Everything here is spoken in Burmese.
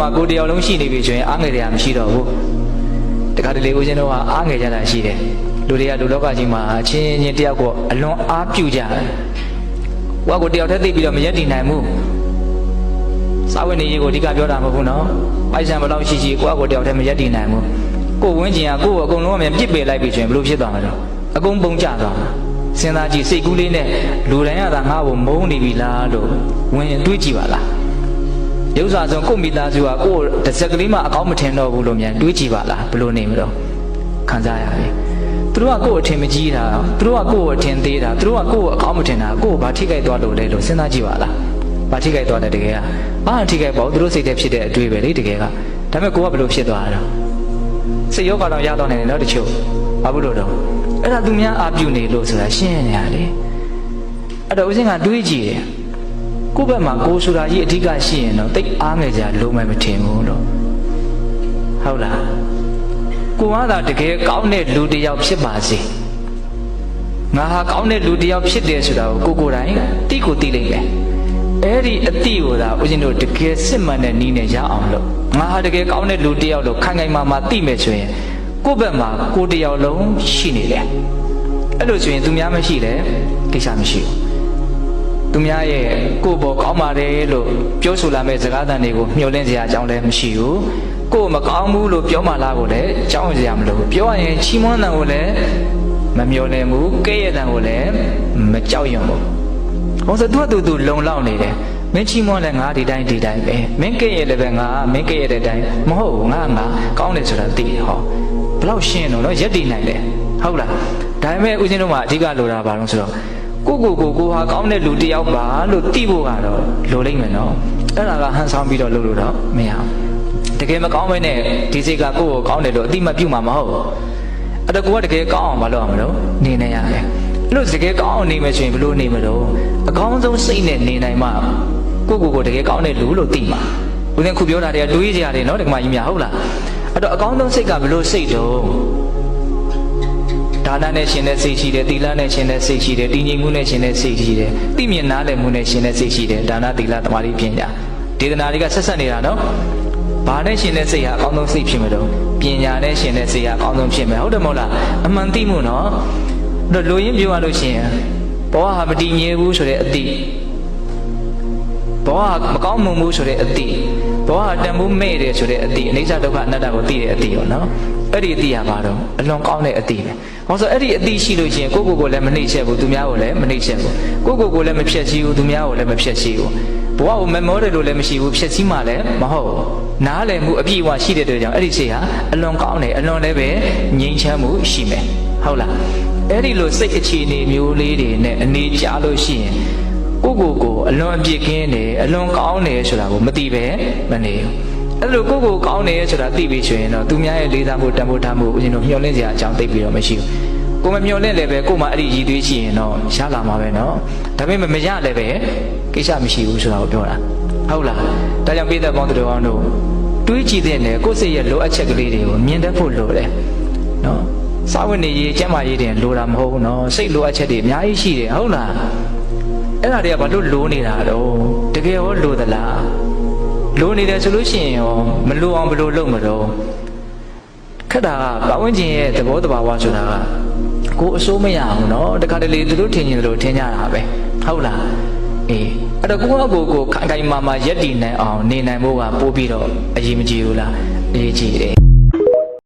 မှာကိုယ်တယောက်လုံးရှိနေပြီဆိုရင်အားငယ်တရားမရှိတော့ဘူးတခါတလေဦးဇင်းတို့ကအားငယ်ကြတာရှိတယ်လူတွေကလူလောကကြီးမှာအချင်းချင်းတယောက်ကိုအလွန်အားပြုကြတယ်ကိုကကိုတယောက်တည်းသိပြီးတော့မရက်တည်နိုင်ဘူးစာဝတ်နေရေးကိုအဓိကပြောတာမဟုတ်ဘူးနော်ပိုက်ဆံဘယ်လောက်ရှိရှိကိုကကိုတယောက်တည်းမရက်တည်နိုင်ဘူးကိုဝင်းကျင်ကကိုကိုအကုန်လုံးအမြင်ပြစ်ပယ်လိုက်ပြီဆိုရင်ဘယ်လိုဖြစ်သွားမှာလဲအကုန်ပုံကျသွားမှာစဉ်းစားကြည့်စိတ်ကူးလေးနဲ့လူတိုင်းကသာငါ့ကိုမုန်းနေပြီလားလို့ဝင်တွေးကြည့်ပါလား ရုပ်စာဆုံးကိုယ့်မိသားစုကကိုယ့်တစ်စက်ကလေးမှအကောင်းမထင်တော့ဘူးလို့မြန်တွေးကြည့်ပါလားဘယ်လိုနေမလို့ခံစားရပြီသူတို့ကကိုယ့်အထင်မကြီးတာသူတို့ကကိုယ့်အထင်သေးတာသူတို့ကကိုယ့်အကောင်းမထင်တာကိုယ့်ဘာထိခိုက်သွားလို့လဲလို့စဉ်းစားကြည့်ပါလားဘာထိခိုက်သွားတယ်တကယ်ကဘာထိခိုက်ပေါ့သူတို့စိတ်ထဲဖြစ်တဲ့အတွေ့ပဲလေတကယ်ကဒါပေမဲ့ကိုကဘယ်လိုဖြစ်သွားတာလဲစိတ်ယောဂတော့ရတော့နေတယ်နော်တချို့ဘာလို့လို့တော့အဲ့ဒါသူများအာပြုနေလို့ဆိုတာရှင်းနေရလေအဲ့တော့ဦးစင်းကတွေးကြည့်တယ် ကိုယ့်ဘက်မှာကိုယ်ဆိုတာကြီးအဓိကရှိရင်တော့တိတ်အားငယ်ကြလုံးမယ်မထင်ဘူးလို့ဟုတ်လားကိုကသာတကယ်ကောင်းတဲ့လူတစ်ယောက်ဖြစ်ပါစေငါဟာကောင်းတဲ့လူတစ်ယောက်ဖြစ်တယ်ဆိုတာကိုကိုကိုယ်တိုင်တိကိုသိလိမ့်မယ်အဲ့ဒီအတိကိုသာဦးဇင်းတို့တကယ်စစ်မှန်တဲ့နည်းနဲ့ရအောင်လို့ငါဟာတကယ်ကောင်းတဲ့လူတစ်ယောက်လို့ခိုင်ခိုင်မာမာသိမယ်ဆိုရင်ကိုယ့်ဘက်မှာကိုယ်တစ်ယောက်လုံးရှိနေတယ်အဲ့လိုဆိုရင်သူများမရှိလဲကိစ္စမရှိဘူး သူများရဲ့ကိုယ့်ဘောကောင်းပါတယ်လို့ပြောဆိုလာမဲ့စကားသံတွေကိုမျှော်လင့်စရာအကြောင်းလည်းမရှိဘူးကိုယ်မကောင်းဘူးလို့ပြောမှလားကိုလည်းကြောက်စရာမလိုဘူးပြောရရင်ချီးမွမ်းတဲ့ကိုလည်းမမျှော်လင့်ဘူးကဲ့ရဲ့တဲ့ကိုလည်းမကြောက်ရွံ့ဘူးဟောဆိုသူကသူသူလုံလောက်နေတယ်မင်းချီးမွမ်းလဲငါဒီတိုင်းဒီတိုင်းပဲမင်းကဲ့ရဲ့လည်းပဲငါမင်းကဲ့ရဲ့တဲ့အတိုင်းမဟုတ်ဘူးငါငါကောင်းတယ်ဆိုတာသိတယ်ဟောဘလောက်ရှင်းတော့နော်ရက်တည်နိုင်တယ်ဟုတ်လားဒါပေမဲ့ဦးဇင်းတို့မှာအဓိကလိုတာဘာလို့ဆိုတော့ ကိုကိုကိုကိုဟာကောင်းတဲ့လူတစ်ယောက်ပါလို့သိဖို့ကတော့လိုလိမ့်မယ်နော်အဲ့ဒါကဟန်ဆောင်ပြီးတော့လုပ်လို့တော့မရဘူးတကယ်မကောင်းမဲနဲ့ဒီစိတ်ကကိုယ့်ကိုကောင်းတယ်လို့အတိမပြုတ်မှာမဟုတ်ဘူးအဲ့တော့ကိုကတကယ်ကောင်းအောင်မလုပ်အောင်မလို့နေနေရတယ်အဲ့လို့တကယ်ကောင်းအောင်နေမယ်ဆိုရင်ဘယ်လိုနေမလို့အကောင်းဆုံးစိတ်နဲ့နေနိုင်မှကိုကိုကိုတကယ်ကောင်းတဲ့လူလို့သိမှာဦးဇင်းခုပြောတာတည်းကတွေးကြရတယ်နော်ဒီကမကြီးများဟုတ်လားအဲ့တော့အကောင်းဆုံးစိတ်ကဘယ်လိုစိတ်တုံး ဒါနနဲ့ရှင်တဲ့စိတ်ရှိတယ်သီလနဲ့ရှင်တဲ့စိတ်ရှိတယ်တည်ငြိမ်မှုနဲ့ရှင်တဲ့စိတ်ရှိတယ်သိမြင်နားလည်မှုနဲ့ရှင်တဲ့စိတ်ရှိတယ်ဒါနသီလသမာဓိပညာဒေသနာတွေကဆက်ဆက်နေတာနော်ဘာနဲ့ရှင်တဲ့စိတ်ဟာအကောင်းဆုံးစိတ်ဖြစ်မှာတော့ပညာနဲ့ရှင်တဲ့စိတ်ဟာအကောင်းဆုံးဖြစ်မယ်ဟုတ်တယ်မဟုတ်လားအမှန်သိမှုနော်အဲ့တော့လူရင်းပြောရလို့ရှိရင်ဘောဟာမတည်ငြိမ်ဘူးဆိုတဲ့အတိဘောဟာမကောင်းမွန်ဘူးဆိုတဲ့အတိ ဘောဟာတန်ဖိုးမဲ့တယ်ဆိုတဲ့အတိအနိစ္စဒုက္ခအနတ္တကိုသိတဲ့အတိရောနော်အဲ့ဒီအတိရပါတော့အလွန်ကောင်းတဲ့အတိပဲဟောဆိုအဲ့ဒီအတိရှိလို့ရှိရင်ကိုယ့်ကိုယ်ကိုလည်းမနှိမ့်ချက်ဘူးသူများကိုလည်းမနှိမ့်ချက်ဘူးကိုယ့်ကိုယ်ကိုလည်းမဖြက်ချီးဘူးသူများကိုလည်းမဖြက်ချီးဘူးဘဝကိုမမောတယ်လို့လည်းမရှိဘူးဖြက်ချီးမှလည်းမဟုတ်ဘူးနားလည်မှုအပြည့်အဝရှိတဲ့အတွက်ကြောင့်အဲ့ဒီစိတ်ဟာအလွန်ကောင်းတယ်အလွန်လည်းပဲငြိမ်းချမ်းမှုရှိမယ်ဟုတ်လားအဲ့ဒီလိုစိတ်အခြေအနေမျိုးလေးတွေနဲ့အနေကြလို့ရှိရင် ကိုကိုကိုအလွန်အပြစ်ကင်းတယ်အလွန်ကောင်းတယ်ဆိုတာကိုမသိပဲမနေဘူးအဲ့လိုကိုကိုကောင်းတယ်ဆိုတာသိပြီဆိုရင်တော့သူများရဲ့လေးစားမှုတန်ဖိုးထားမှုဦးဇင်းတို့မျှော်လင့်စရာအကြောင်းသိပြီးတော့မရှိဘူးကိုမမျှော်လင့်လည်းပဲကိုမှအဲ့ဒီရည်သွေးရှိရင်တော့ရလာမှာပဲเนาะဒါပေမဲ့မရလည်းပဲကိစ္စမရှိဘူးဆိုတာကိုပြောတာဟုတ်လားဒါကြောင့်ပြည်သက်ပေါင်းတို့အောင်တို့တွေးကြည့်တဲ့နယ်ကိုယ့်စိတ်ရဲ့လိုအပ်ချက်ကလေးတွေကိုမြင်တတ်ဖို့လိုတယ်เนาะစာဝင်နေရေးကျမ်းမာရေးတင်လိုတာမဟုတ်ဘူးเนาะစိတ်လိုအပ်ချက်တွေအများကြီးရှိတယ်ဟုတ်လား အဲ့ဒါတွေကဘာလို့လိုနေတာတော့တကယ်ရောလိုသလားလိုနေတယ်ဆိုလို့ရှိရင်ရောမလိုအောင်ဘယ်လိုလုပ်မလို့ခက်တာကပတ်ဝန်းကျင်ရဲ့သဘောတဘာဝဆိုတာကကိုအစိုးမရအောင်เนาะတခါတလေသူတို့ထင်ရင်သူတို့ထင်ကြတာပဲဟုတ်လားအေးအဲ့တော့ကိုယ့်အကိုကိုခိုင်ခိုင်မာမာရက်တည်နိုင်အောင်နေနိုင်ဖို့ကပို့ပြီးတော့အရေးမကြီးဘူးလားအရေးကြီးတယ်